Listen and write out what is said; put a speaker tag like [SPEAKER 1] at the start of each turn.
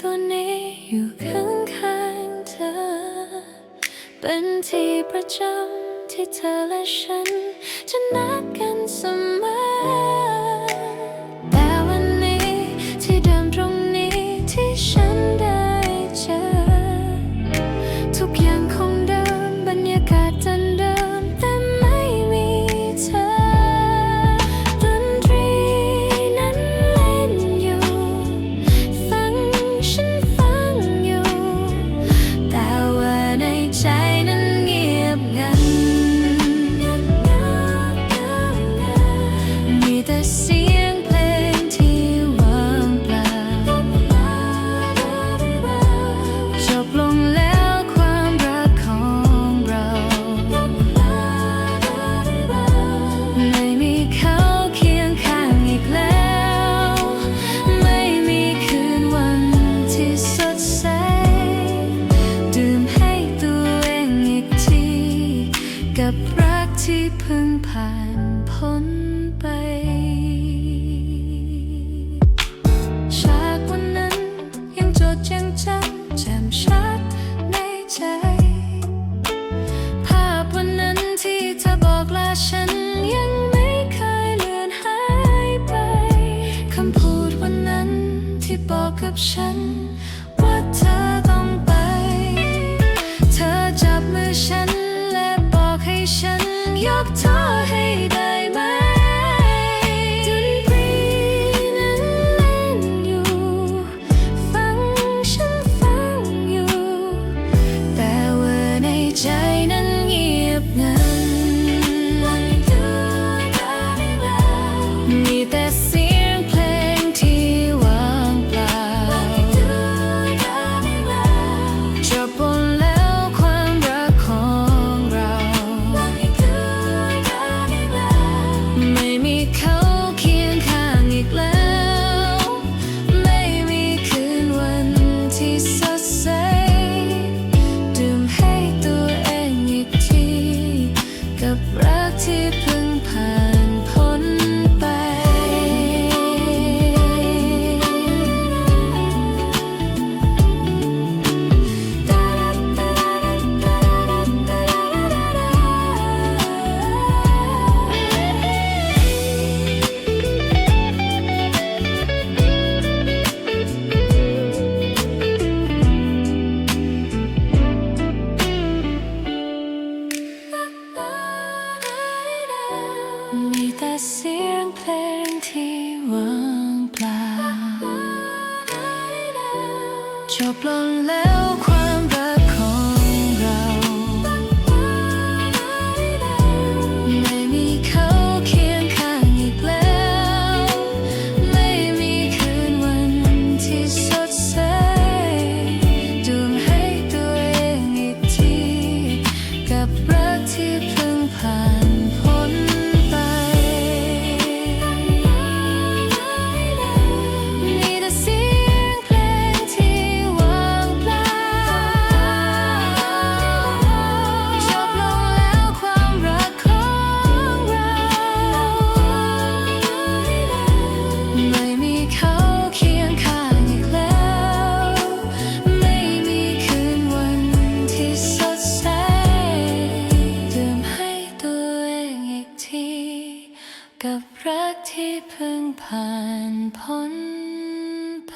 [SPEAKER 1] ตัวนี้อยู่ข้างข้างเธอ เป็นที่ประจำที่เธอและฉันจะนั ที่เพิ่งผ่านพ้นไปฉากวันนั้นยังจดยังจำแจ่มชัดในใจ ภาพวันนั้นที่เธอบอกลาฉันยังไม่เคยเลือนหายไป คำพูดวันนั้นที่บอกกับฉันักที่เพิ่งผ่าน ที่วางปลาจบลงแล้วความรักของเรา ไม่มีเขาเคียงข้างอีกแล้ว ไม่มีคืนวันที่สดใสดูให้ตัวเองอีกที กับรักที่เพิ่งผ่าน กับรักที่เพิ่งผ่านพ้นไป